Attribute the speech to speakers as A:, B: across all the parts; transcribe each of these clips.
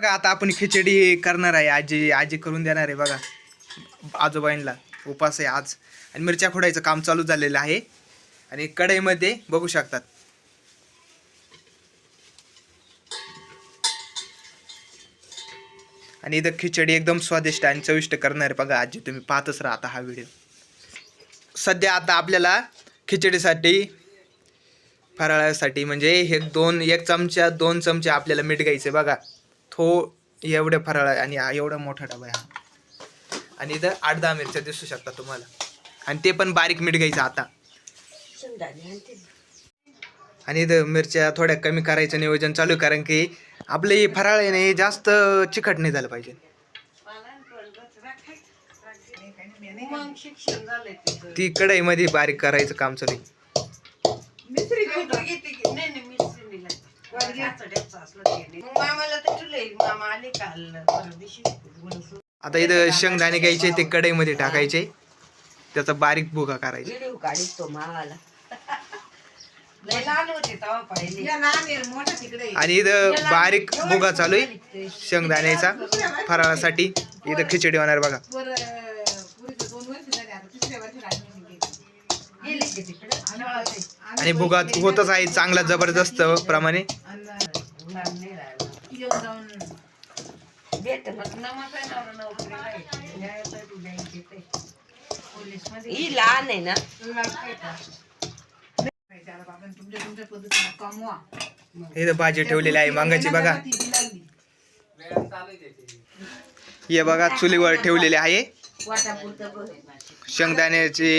A: बघा आता आपण खिचडी करणार आहे. आजी आजी करून देणार आहे बघा. आजोबाईंना उपास आहे आज. आणि मिरच्या खोडायचं काम चालू झालेलं आहे. आणि कढईमध्ये बघू शकतात. आणि इथं खिचडी एकदम स्वादिष्ट आणि चविष्ट करणार आहे बघा आजी. तुम्ही पाहतच राहता आता हा व्हिडिओ. सध्या आता आपल्याला खिचडीसाठी फराळासाठी म्हणजे हे दोन एक चमचा दोन चमचे आपल्याला मीठ घ्यायचे बघा. थो एवढे फराळ आणि हा एवढा मोठा डबा आहे हा. आणि इथं आठ दहा मिरच्या दिसू शकतात तुम्हाला. आणि ते पण बारीक मीठ घ्यायचं आता. आणि इथं मिरच्या थोड्या कमी करायचं नियोजन चालू आहे कारण की आपलं हे फराळ आहे ना हे जास्त चिकट नाही झालं पाहिजे. ती कढईमध्ये बारीक करायचं काम चालू आता इथं शेंगदाणे घ्यायचे ते कढईमध्ये टाकायचे. त्याचा बारीक भुगा करायचा.
B: व्हिडिओ काढीत तो मावाला
C: लय लहान होते तेव्हा पाहिले.
A: आणि इथं बारीक भुगा चालू आहे. शेंगदाण्याचा फराळासाठी इथं खिचडी होणार बघा. प्रमाणे
C: लहान
B: भेट
C: मग नमक आहे आहे. पोलीसमध्ये
B: ही लहान आहे ना
A: इथं भाजी ठेवलेली आहे वांगाची बघा हे बघा चुलीवर ठेवलेले आहे. शेंगदाण्याची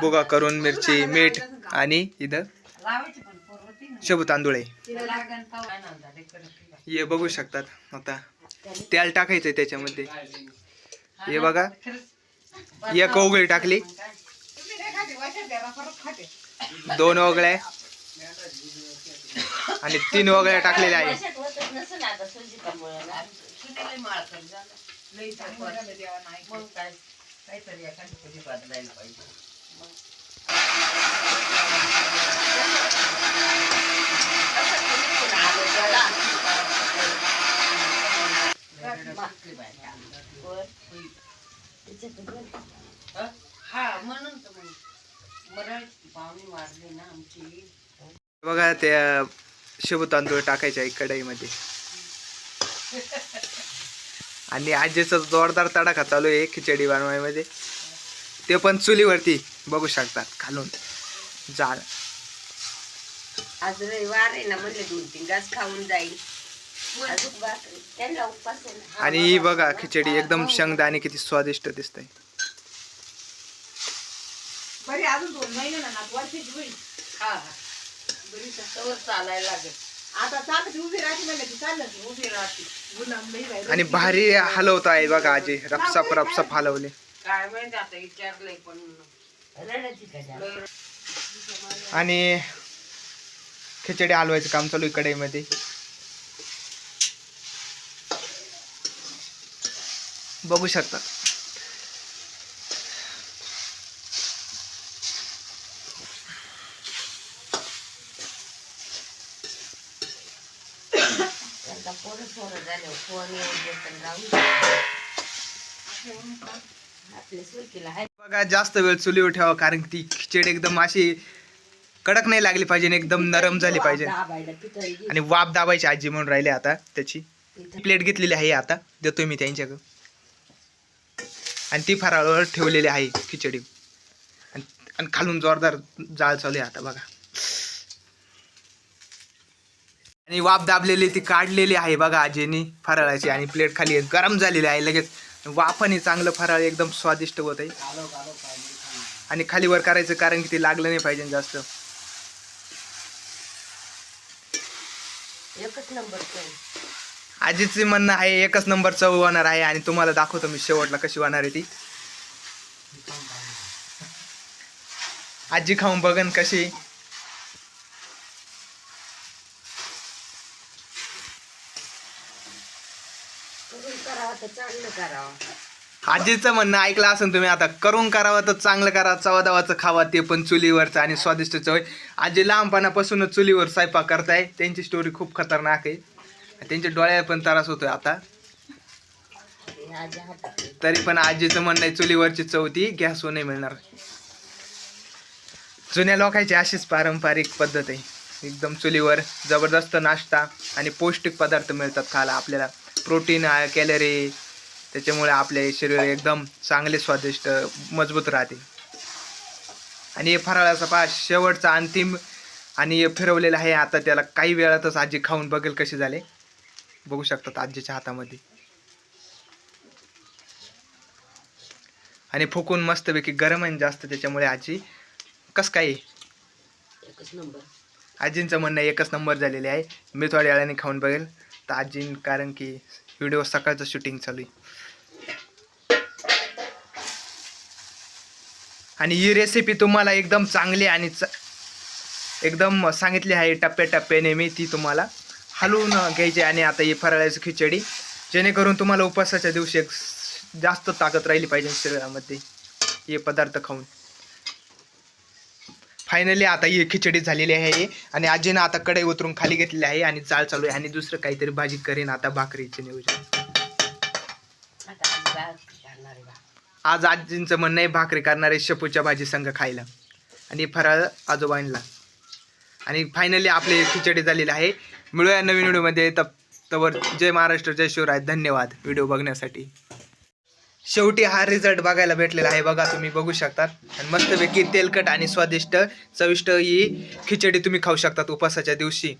A: भुगा करून मिरची मीठ आणि इथं. शबू तांदूळ. आहे. हे बघू शकतात आता. तेल टाकायचंय त्याच्यामध्ये. हे बघा. एक ओगळी टाकली. दोन ओगळ्या. आणि तीन ओगळ्या टाकलेल्या आहे
C: हं? हा म्हणून तर मग मराठी पाहुणे वारले ना आमची.
A: बघा त्या शबू तांदूळ टाकायचे आहे कढईमध्ये. आणि आजीचा जोरदार तडाखा चालू आहे खिचडी बनवायमध्ये. ते पण चुलीवरती बघू शकतात खालून. जाळ
B: आज रविवार आहे ना म्हणले दोन तीन घास खाऊन जाईल.
A: आणि ही बघा खिचडी एकदम शेंगदाणे किती स्वादिष्ट दिसतंय. आणि भारी हलवत आहे बघा आजी रपसाप रपसाप हलवले आणि खिचडी हलवायचं काम चालू आहे कढईमध्ये.
B: सुरकीला आहे
A: बघा जास्त वेळ चुलीवर ठेवा कारण ती खिचडी एकदम अशी कडक नाही लागली पाहिजे एकदम नरम झाली पाहिजे. आणि वाफ दाबायची आजी म्हणून राहिले आता त्याची. प्लेट घेतलेली आहे आता. देतोय मी त्यांच्याकडं. आणि ती फराळावर ठेवलेली आहे खिचडी. आणि आणि खालून जोरदार जाळ चालू आहे आता बघा. आणि वाफ दाबलेली ती काढलेली आहे बघा आजीनी फराळाची आणि प्लेट खाली आहे. गरम झालेली आहे लगेच. वाफाने चांगलं फराळ एकदम स्वादिष्ट होत आहे. आणि खाली वर करायचं कारण की ते लागलं नाही पाहिजे जास्त.
B: एकच नंबर
A: आजीच म्हणणं आहे एकच नंबर चव होणार आहे आणि तुम्हाला दाखवतो मी शेवटला कशी होणार आहे ती. आजी खाऊन बघन कशी.
B: करून
A: आजीचं म्हणणं ऐकलं असेल तुम्ही आता करून करावं तर चांगलं करा चवादावाचं खावा ते पण चुलीवरचं आणि स्वादिष्ट चव आहे. आजी लहानपणापासूनच चुलीवर स्वयंपाक करताय त्यांची स्टोरी खूप खतरनाक आहे. त्यांच्या डोळ्या पण त्रास होतोय आता. तरी पण आजीचं म्हणणं आहे चुलीवरची चवती गॅसवर नाही मिळणार. जुन्या लोकांची अशीच पारंपरिक पद्धत आहे. एकदम चुलीवर जबरदस्त नाश्ता आणि पौष्टिक पदार्थ मिळतात खायला आपल्याला. प्रोटीन कॅलरी त्याच्यामुळे आपले शरीर एकदम चांगले स्वादिष्ट मजबूत राहते. आणि हे फराळाचा पहा शेवटचा अंतिम आणि हे आहे. आता त्याला काही वेळातच आजी खाऊन बघेल कसे झाले. बघू शकतात आजीच्या हातामध्ये. आणि फुकून मस्तपैकी गरम आहे जास्त त्याच्यामुळे आजी कस काय आजींचं म्हणणं एकच नंबर झालेले आहे. मी थोड्या वेळाने खाऊन बघेल. तर आजीन कारण की व्हिडिओ सकाळचं शूटिंग चालू आहे. आणि ही रेसिपी तुम्हाला एकदम चांगली आणि च एकदम सांगितली आहे टप्प्याटप्प्याने मी ती तुम्हाला हलवून घ्यायची आणि आता ही फराळाची खिचडी जेणेकरून तुम्हाला उपवासाच्या दिवशी एक जास्त ताकद राहिली पाहिजे शरीरामध्ये हे पदार्थ खाऊन. फायनली आता ही खिचडी झालेली आहे आणि आजीनं आता कढई उतरून खाली घेतलेली आहे आणि चाळ चालू आहे. आणि दुसरं काहीतरी भाजी करेन आता भाकरीचे नियोजन.
B: आज
A: आजींचं म्हणणं आहे भाकरी करणारे शेपूच्या भाजी संघ खायला. आणि फराळ आजोबांना. आणि फायनली आपली खिचडी झालेली आहे. मिळूया नवीन व्हिडिओमध्ये. तप तवर जय महाराष्ट्र जय शिवराय. धन्यवाद व्हिडिओ बघण्यासाठी. शेवटी हा रिझल्ट बघायला भेटलेला आहे. बघा तुम्ही बघू शकतात. आणि मस्तपैकी तेलकट आणि स्वादिष्ट चविष्ट ही खिचडी तुम्ही खाऊ शकतात उपासाच्या दिवशी.